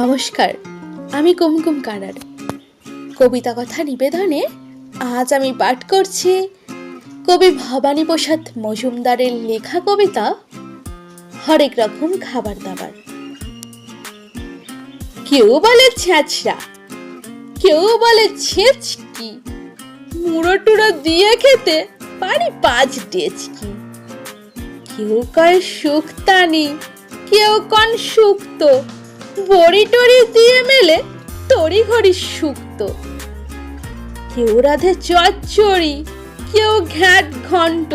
নমস্কার, আমি কুমকুম কানার কবিতা কথা নিবেদনে আজ আমি পাঠ করছি কবি ভবানী প্রসাদ মজুমদারের লেখা কবিতা হরেক রকম খাবার দাবার। কেউ বলে ছ্যাঁচড়া কেউ বলে ছেঁচকি, মুড়ো টুড়ো দিয়ে খেতে পারি পাঁচ ডেচকি। কেউ কয় শুক্তানি, কেউ কন শুক্ত বড়ি টড়ি দিয়ে মেলে তড়ি ঘড়ি শুক্ত। কেউ রাধে চচ্চড়ি, কেউ ঘ্যাট ঘন্ট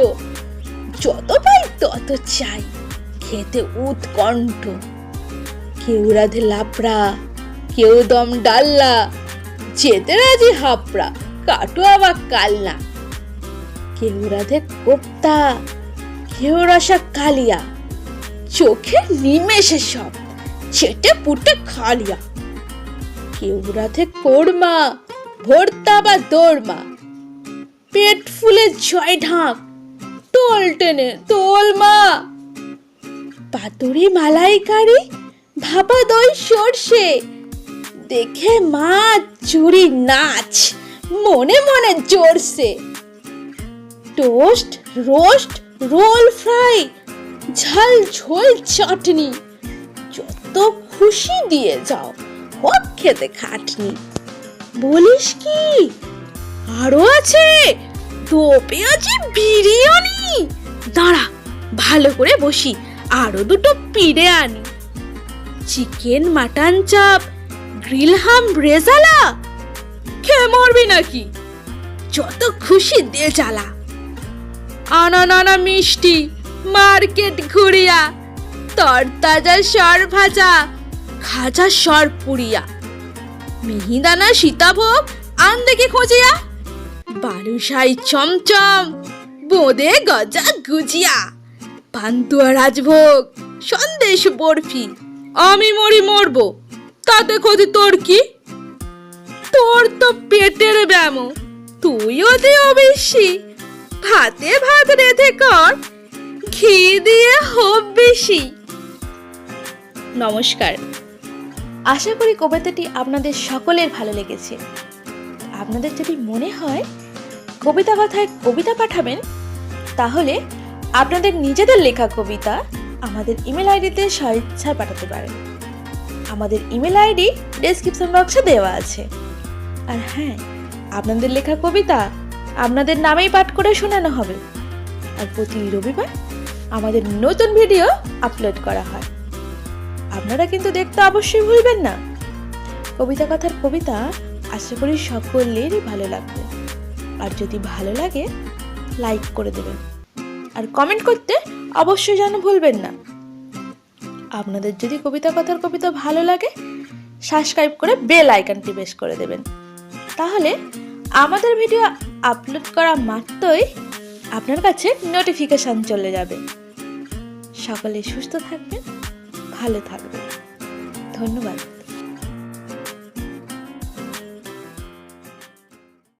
যত পাই তত চাই খেতে উৎকণ্ঠ। কেউ রাধে লাপড়া, কেউ দম ডাল্লা। যেতে রাজি হাপড়া কাটো আবার কালনা। কেউ রাধে কোপ্তা, কেউ রসা কালিয়া। চোখে নিমেষে সব। চেটে পুটে খালিয়া। কেউ রাধে কোরমা, ভর্তা বা দোরমা। পেট ফুলে জয় ঢাক, তোল টেনে তোল মা। পাতুরি মালাইকারি, ভাপা দই সর্ষে। দেখে মা চুরি নাচ, মনে মনে জোরসে। টোস্ট, রোস্ট, রোল ফ্রাই, ঝাল ঝোল চাটনি। যত খুশি দিয়ে যাও। হোক খেতে খাটনি। বলিস কি? আরও আছে? দো পেঁয়াজি বিরিয়ানি। দাঁড়া, ভালো করে বসি। আরও দুটো পিড়ে আনি। চিকেন মাটন চাপ, গ্রিল হাম রেজালা। খেয়ে মরবি নাকি? যত খুশি দে জ্বালা। আনা নানা মিষ্টি, মার্কেট ঘুরিয়া। তরতাজা সর ভাজা, খাজা সর পুরিয়া মিহিদানা সীতাভোগ আন দেখে খোঁজিয়া, বালুশাই চমচম, বোঁদে গজা গুজিয়া। পান্তুয়া রাজভোগ, সন্দেশ বরফি, আমি মরি মরবো, তাতে ক্ষতি তোর কি? তোর তো পেটের ব্যায়াম তুইও দিও বেশি ভাতে ভাত রেধে কর, ঘি দিয়ে হোক বেশি। নমস্কার। আশা করি কবিতাটি আপনাদের সকলের ভালো লেগেছে। আপনাদের যদি মনে হয় কবিতা কথায় কবিতা পাঠাবেন, তাহলে আপনাদের নিজেদের লেখা কবিতা আমাদের ইমেল আইডিতে স্বেচ্ছায় পাঠাতে পারেন। আমাদের ইমেল আইডি ডেসক্রিপশন বক্সে দেওয়া আছে। আর হ্যাঁ আপনাদের লেখা কবিতা আপনাদের নামেই পাঠ করে শোনানো হবে। আর প্রতি রবিবার আমাদের নতুন ভিডিও আপলোড করা হয়। আপনারা কিন্তু দেখতে অবশ্যই ভুলবেন না। কবিতা কথার কবিতা আশা করি সকলেরই ভালো লাগবে। আর যদি ভালো লাগে লাইক করে দেবেন। আর কমেন্ট করতে অবশ্যই যেন ভুলবেন না। আপনাদের যদি কবিতা কথার কবিতা ভালো লাগে সাবস্ক্রাইব করে বেল আইকনটি বেশ করে দেবেন। তাহলে আমাদের ভিডিও আপলোড করা মাত্রই আপনার কাছে নোটিফিকেশান চলে যাবে। সকলে সুস্থ থাকবেন। ভালো থাকবে ধন্যবাদ।